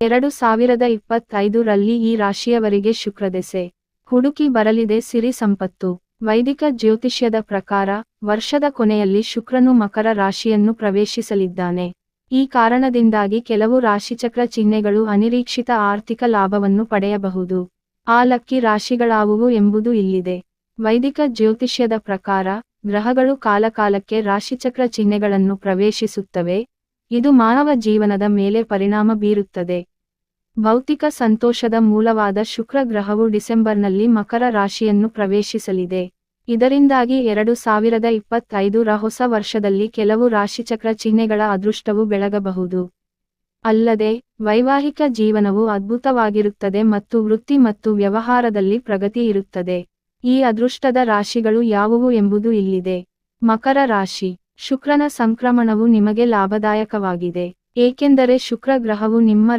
ಎರಡು ಸಾವಿರದ ಇಪ್ಪತ್ತೈದು ರಲ್ಲಿ ಈ ರಾಶಿಯವರಿಗೆ ಶುಕ್ರದೆಸೆ ಹುಡುಕಿ ಬರಲಿದೆ ಸಿರಿ ಸಂಪತ್ತು. ವೈದಿಕ ಜ್ಯೋತಿಷ್ಯದ ಪ್ರಕಾರ ವರ್ಷದ ಕೊನೆಯಲ್ಲಿ ಶುಕ್ರನು ಮಕರ ರಾಶಿಯನ್ನು ಪ್ರವೇಶಿಸಲಿದ್ದಾನೆ. ಈ ಕಾರಣದಿಂದಾಗಿ ಕೆಲವು ರಾಶಿಚಕ್ರ ಚಿಹ್ನೆಗಳು ಅನಿರೀಕ್ಷಿತ ಆರ್ಥಿಕ ಲಾಭವನ್ನು ಪಡೆಯಬಹುದು. ಆ ಲಕ್ಕಿ ರಾಶಿಗಳಾವುವು ಎಂಬುದು ಇಲ್ಲಿದೆ. ವೈದಿಕ ಜ್ಯೋತಿಷ್ಯದ ಪ್ರಕಾರ ಗ್ರಹಗಳು ಕಾಲಕಾಲಕ್ಕೆ ರಾಶಿಚಕ್ರ ಚಿಹ್ನೆಗಳನ್ನು ಪ್ರವೇಶಿಸುತ್ತವೆ. ಇದು ಮಾನವ ಜೀವನದ ಮೇಲೆ ಪರಿಣಾಮ ಬೀರುತ್ತದೆ. ಭೌತಿಕ ಸಂತೋಷದ ಮೂಲವಾದ ಶುಕ್ರ ಗ್ರಹವು ಡಿಸೆಂಬರ್ನಲ್ಲಿ ಮಕರ ರಾಶಿಯನ್ನು ಪ್ರವೇಶಿಸಲಿದೆ. ಇದರಿಂದಾಗಿ ಎರಡು ಸಾವಿರದ ಇಪ್ಪತ್ತೈದು ರ ಹೊಸ ವರ್ಷದಲ್ಲಿ ಕೆಲವು ರಾಶಿಚಕ್ರ ಚಿಹ್ನೆಗಳ ಅದೃಷ್ಟವು ಬೆಳಗಬಹುದು. ಅಲ್ಲದೆ, ವೈವಾಹಿಕ ಜೀವನವು ಅದ್ಭುತವಾಗಿರುತ್ತದೆ ಮತ್ತು ವೃತ್ತಿ ಮತ್ತು ವ್ಯವಹಾರದಲ್ಲಿ ಪ್ರಗತಿ ಇರುತ್ತದೆ. ಈ ಅದೃಷ್ಟದ ರಾಶಿಗಳು ಯಾವುವು ಎಂಬುದು ಇಲ್ಲಿದೆ. ಮಕರ ರಾಶಿ. ಶುಕ್ರನ ಸಂಕ್ರಮಣವು ನಿಮಗೆ ಲಾಭದಾಯಕವಾಗಿದೆ ಏಕೆಂದರೆ ಶುಕ್ರ ಗ್ರಹವು ನಿಮ್ಮ